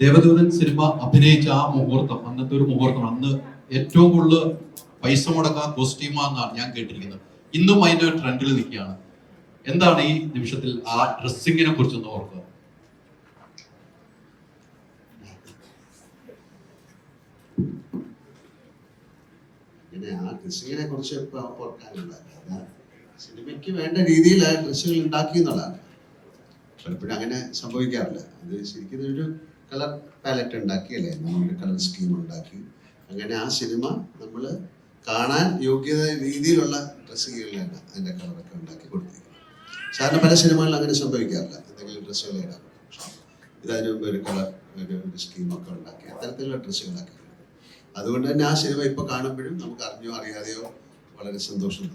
Devadoothan cinema അഭിനയിച്ച ആ മുഹൂർത്തം അന്നത്തെ ഒരു മുഹൂർത്തം അന്ന് ഏറ്റവും കൂടുതൽ പൈസ മുടക്കാൻ കോസ്റ്റ്യൂമാന്നാണ് ഞാൻ കേട്ടിരിക്കുന്നത്. ഇന്നും അതിന്റെ ട്രെൻഡിൽ നിൽക്കുകയാണ്. എന്താണ് ഈ നിമിഷത്തിൽ ആ ഡ്രസ്സിങ്ങിനെ കുറിച്ചൊന്ന് ഓർക്കുക. അങ്ങനെ ആ കുറിച്ച് സിനിമയ്ക്ക് വേണ്ട രീതിയിൽ ഡ്രസ്സുകൾ ഉണ്ടാക്കി എന്നുള്ളതാണ്. പലപ്പോഴും അങ്ങനെ സംഭവിക്കാറില്ല. അത് ശരിക്കും ഒരു കളർ പാലറ്റ് ഉണ്ടാക്കി അല്ലേ? നമ്മളൊരു കളർ സ്കീം ഉണ്ടാക്കി. അങ്ങനെ ആ സിനിമ നമ്മൾ കാണാൻ യോഗ്യത രീതിയിലുള്ള ഡ്രസ്സുകളിലാണ് അതിന്റെ കളറൊക്കെ ഉണ്ടാക്കി കൊടുത്തിരിക്കുന്നത്. സാധാരണ പല സിനിമകളിലും അങ്ങനെ സംഭവിക്കാറില്ല. എന്തെങ്കിലും ഡ്രസ്സുകൾ ഇടാൻ ഇതിനു മുമ്പ് ഒരു കളർ ഒരു സ്കീമൊക്കെ ഉണ്ടാക്കി അത്തരത്തിലുള്ള ഡ്രസ്സുകളൊക്കെ അതുകൊണ്ട് തന്നെ ആ സിനിമ ഇപ്പൊ കാണുമ്പോഴും നമുക്ക് അറിഞ്ഞോ അറിയാതെയോ വളരെ സന്തോഷം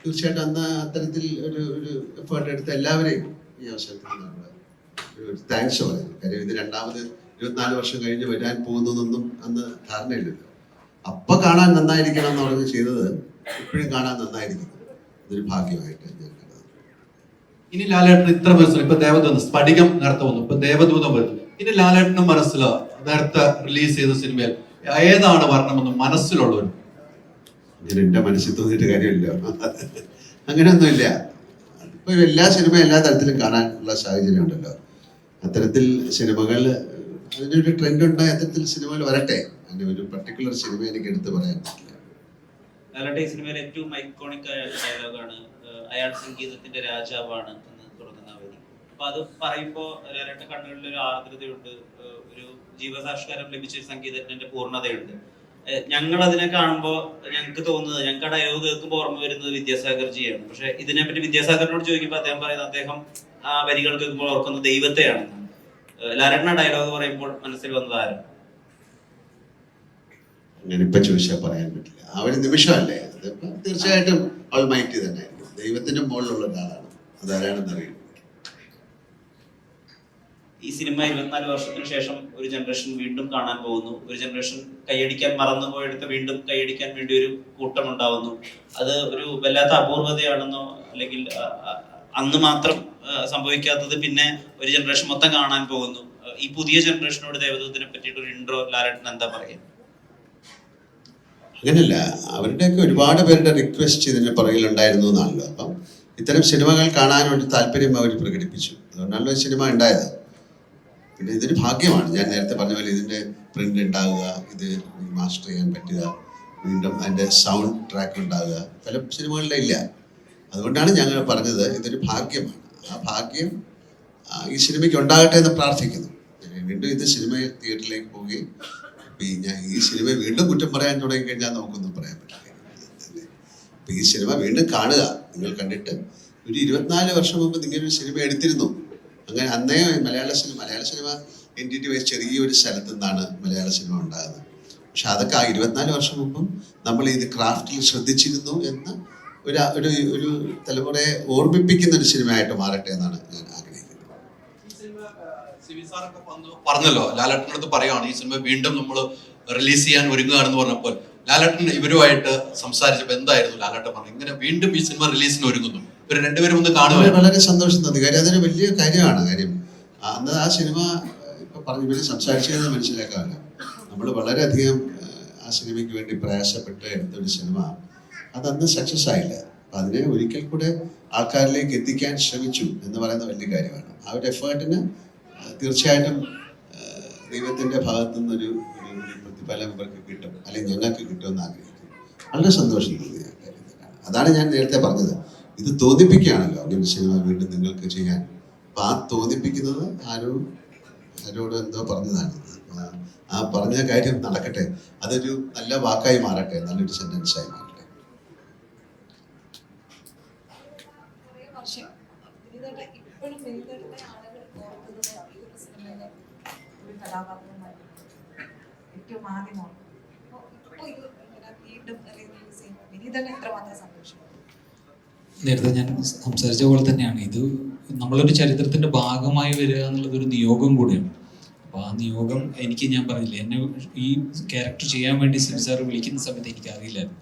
തീർച്ചയായിട്ടും അന്ന് അത്തരത്തിൽ ഒരു ഒരു എഫേർട്ട് എടുത്ത എല്ലാവരെയും ഈ അവസരത്തിൽ നമ്മൾ താങ്ക്സ് പറയുന്നു കാര്യം ഇത് രണ്ടാമത് ഇരുപത്തിനാല് വർഷം കഴിഞ്ഞ് വരാൻ പോകുന്നതൊന്നും അന്ന് ധാരണയില്ലല്ലോ അപ്പൊ കാണാൻ നന്നായിരിക്കണം എന്ന് പറഞ്ഞ് ചെയ്തത് ഇപ്പോഴും കാണാൻ നന്നായിരിക്കുന്നു. ഇതൊരു ഭാഗ്യമായിട്ട് ഞാൻ ഇനി ലാലേട്ടൻ ഇത്ര മനസ്സിലും ഇപ്പൊ ദേവദൂതം സ്ഫടികം നേരത്തെ വന്നു. ഇപ്പൊ ദേവദൂതം വരുന്നു. ഇനി ലാലേട്ടൻ മനസ്സില നേരത്തെ റിലീസ് ചെയ്ത സിനിമയിൽ ഏതാണ് വരണമെന്ന് മനസ്സിലുള്ളവർ അങ്ങനെ എന്റെ മനസ്സിൽ തോന്നിയിട്ട് കാര്യമില്ല. അങ്ങനെയൊന്നുമില്ല. ഇപ്പൊ എല്ലാ സിനിമയും എല്ലാ തരത്തിലും കാണാനുള്ള സാഹചര്യം ഉണ്ടല്ലോ. അത്തരത്തിൽ സിനിമകൾ അതിന്റെ ഒരു ട്രെൻഡ് ഉണ്ടായ അത്തരത്തിൽ സിനിമകൾ വരട്ടെ. അതിന്റെ ഒരു പർട്ടിക്കുലർ സിനിമ എനിക്ക് എടുത്ത് പറയാൻ പറ്റില്ല. സിനിമയിലെ ഏറ്റവും ഡയലോഗാണ് അയാൾ സംഗീതത്തിന്റെ രാജാവാണ് എന്ന് അത് പറയുമ്പോൾ ഒരു ഞങ്ങൾ അതിനെ കാണുമ്പോൾ ഞങ്ങൾക്ക് തോന്നുന്നത് ഞങ്ങൾക്ക് ഡയലോഗ് കേൾക്കുമ്പോൾ ഓർമ്മ വരുന്നത് വിദ്യാസാഗർജിയാണ്. പക്ഷെ ഇതിനെപ്പറ്റി വിദ്യാസാഗറിനോട് ചോദിക്കുമ്പോൾ അദ്ദേഹം പറയുന്നത് അദ്ദേഹം ആ വരികൾ കേൾക്കുമ്പോൾ ഓർക്കുന്നത് ദൈവത്തെയാണെന്നാണ് ആ ഡയലോഗ് പറയുമ്പോൾ മനസ്സിൽ വന്നത് ആരും അങ്ങനെ ഇപ്പൊ ചോദിച്ചാൽ പറയാൻ പറ്റില്ല. ആ ഒരു നിമിഷമല്ലേ? അതിപ്പോ തീർച്ചയായിട്ടും അവൾ മൈറ്റി തന്നെ ആയിരിക്കും ദൈവത്തിന്റെ മുകളിലുള്ള ഒരാളാണ്. അതാരാണെന്ന് അറിയുന്നത് ഈ സിനിമ ഇരുപത്തിനാല് വർഷത്തിന് ശേഷം ഒരു ജനറേഷൻ വീണ്ടും കാണാൻ പോകുന്നു. ഒരു ജനറേഷൻ കൈയടിക്കാൻ മറന്നു പോയെടുത്ത് വീണ്ടും കൈയടിക്കാൻ വേണ്ടി ഒരു കൂട്ടം ഉണ്ടാവുന്നു. അത് ഒരു വല്ലാത്ത അപൂർവതയാണെന്നോ അല്ലെങ്കിൽ അന്ന് മാത്രം സംഭവിക്കാത്തത് പിന്നെ ഒരു ജനറേഷൻ മൊത്തം കാണാൻ പോകുന്നു. ഈ പുതിയ ജനറേഷനോട് ദേവദൂതനെ പറ്റിയിട്ട് ഒരു ഇൻട്രോ ലാലേട്ടൻ എന്താ പറയുക? അങ്ങനെയല്ല അവരുടെയൊക്കെ ഒരുപാട് പേരുടെ റിക്വസ്റ്റ് ഇതിന് പുറകിലുണ്ടായിരുന്നു എന്നാണല്ലോ. അപ്പം ഇത്തരം സിനിമകൾ കാണാൻ ഒരു താല്പര്യം അവർ പ്രകടിപ്പിച്ചു. അതുകൊണ്ടാണല്ലോ സിനിമ ഉണ്ടായത്. പിന്നെ ഇതൊരു ഭാഗ്യമാണ്. ഞാൻ നേരത്തെ പറഞ്ഞ പോലെ ഇതിന്റെ പ്രിന്റ് ഉണ്ടാവുക ഇത് മാസ്റ്റർ ചെയ്യാൻ പറ്റുക വീണ്ടും അതിന്റെ സൗണ്ട് ട്രാക്ക് ഉണ്ടാവുക. പല സിനിമകളിലെ ഇല്ല. അതുകൊണ്ടാണ് ഞങ്ങൾ പറഞ്ഞത് ഇതൊരു ഭാഗ്യമാണ്. ആ ഭാഗ്യം ഈ സിനിമയ്ക്ക് ഉണ്ടാകട്ടെ എന്ന് പ്രാർത്ഥിക്കുന്നു. വീണ്ടും ഇത് സിനിമ തിയേറ്ററിലേക്ക് പോവുകയും പിന്നെ ഈ സിനിമ വീണ്ടും കുറ്റം പറയാൻ തുടങ്ങി കഴിഞ്ഞാൽ നമുക്കൊന്നും പറയാൻ പറ്റില്ല. ഈ സിനിമ വീണ്ടും കാണുക. നിങ്ങൾ കണ്ടിട്ട് ഒരു ഇരുപത്തിനാല് വർഷം മുമ്പ് നിങ്ങൾ ഒരു സിനിമ എടുത്തിരുന്നു. അങ്ങനെ അന്നേ മലയാള സിനിമ മലയാള സിനിമ എൻ ടി ടി വൈസ് ചെറിയൊരു സ്ഥലത്തു നിന്നാണ് മലയാള സിനിമ ഉണ്ടാകുന്നത് പക്ഷെ അതൊക്കെ ആ ഇരുപത്തിനാല് വർഷം മുമ്പും നമ്മൾ ഇത് ക്രാഫ്റ്റിൽ ശ്രദ്ധിച്ചിരുന്നു എന്ന് ഒരു ഒരു ഒരു തലമുറയെ ഓർമ്മിപ്പിക്കുന്ന ഒരു സിനിമയായിട്ട് മാറട്ടെ എന്നാണ് ഞാൻ ആഗ്രഹിക്കുന്നത്. പറഞ്ഞല്ലോ അടുത്ത് പറയുകയാണ് ഈ സിനിമ വീണ്ടും നമ്മൾ റിലീസ് ചെയ്യാൻ ഒരുങ്ങുകയാണെന്ന് പറഞ്ഞപ്പോൾ ലാലേട്ടൻ ഇവരുമായിട്ട് സംസാരിച്ചപ്പോൾ എന്തായിരുന്നു ലാലേട്ടൻ പറഞ്ഞു ഇങ്ങനെ വീണ്ടും ഈ സിനിമ റിലീസിന് ഒരുങ്ങുന്നു. ഇവർ രണ്ടുപേരും ഒന്ന് കാണുക വളരെ സന്തോഷം തോന്നി. കാര്യം അതൊരു വലിയ കാര്യമാണ് കാര്യം. അന്ന് ആ സിനിമ ഇപ്പൊ പറഞ്ഞു ഇവർ സംസാരിച്ചതെന്ന് മനസ്സിലാക്കാമല്ലോ നമ്മൾ വളരെയധികം ആ സിനിമയ്ക്ക് വേണ്ടി പ്രയാസപ്പെട്ട് എടുത്തൊരു സിനിമ. അതന്ന് സക്സസ് ആയില്ല. അതിനെ ഒരിക്കൽ കൂടെ ആൾക്കാരിലേക്ക് എത്തിക്കാൻ ശ്രമിച്ചു എന്ന് പറയുന്ന വലിയ കാര്യമാണ്. ആ ഒരു എഫേർട്ടിന് തീർച്ചയായിട്ടും ദൈവത്തിന്റെ ഭാഗത്തു നിന്നൊരു ഒരു പ്രതിഫലം ഇവർക്ക് കിട്ടും. അല്ലെങ്കിൽ ഞങ്ങൾക്ക് കിട്ടുമെന്ന് ആഗ്രഹിക്കുന്നു. വളരെ സന്തോഷം തോന്നിയ അതാണ് ഞാൻ നേരത്തെ പറഞ്ഞത്. ഇത് തോന്നിപ്പിക്കുകയാണല്ലോ അങ്ങനെ സിനിമ വീണ്ടും നിങ്ങൾക്ക് ചെയ്യാൻ. അപ്പം ആ തോന്നിപ്പിക്കുന്നത് ആരോ ആരോട് എന്തോ പറഞ്ഞതാണ്. ആ പറഞ്ഞ കാര്യം നടക്കട്ടെ. അതൊരു നല്ല വാക്കായി മാറട്ടെ. നല്ലൊരു സെന്റൻസായി മാറട്ടെ. കുറേ വർഷം ഇപ്പോഴും വിനീതേട്ടനെ ആളുകൾ ഓർക്കുന്നത് ഈ ഒരു സിനിമയിലെ ഒരു കഥാപാത്രമായി ഏറ്റവും ആദ്യം ഓർക്കുന്നത്. അപ്പോൾ ഇപ്പോൾ ഇത് വീണ്ടും റിലീസ് ചെയ്യുമ്പോൾ വിനീതേട്ടൻ എത്രമാത്രം സന്തോഷം? നേരത്തെ ഞാൻ സംസാരിച്ച പോലെ തന്നെയാണ്. ഇത് നമ്മളൊരു ചരിത്രത്തിന്റെ ഭാഗമായി വരിക എന്നുള്ളത് ഒരു നിയോഗം കൂടിയാണ്. അപ്പോൾ ആ നിയോഗം എനിക്ക് ഞാൻ പറഞ്ഞില്ല എന്നെ ഈ ക്യാരക്ടർ ചെയ്യാൻ വേണ്ടി സിബി സാർ വിളിക്കുന്ന സമയത്ത് എനിക്ക് അറിയില്ലായിരുന്നു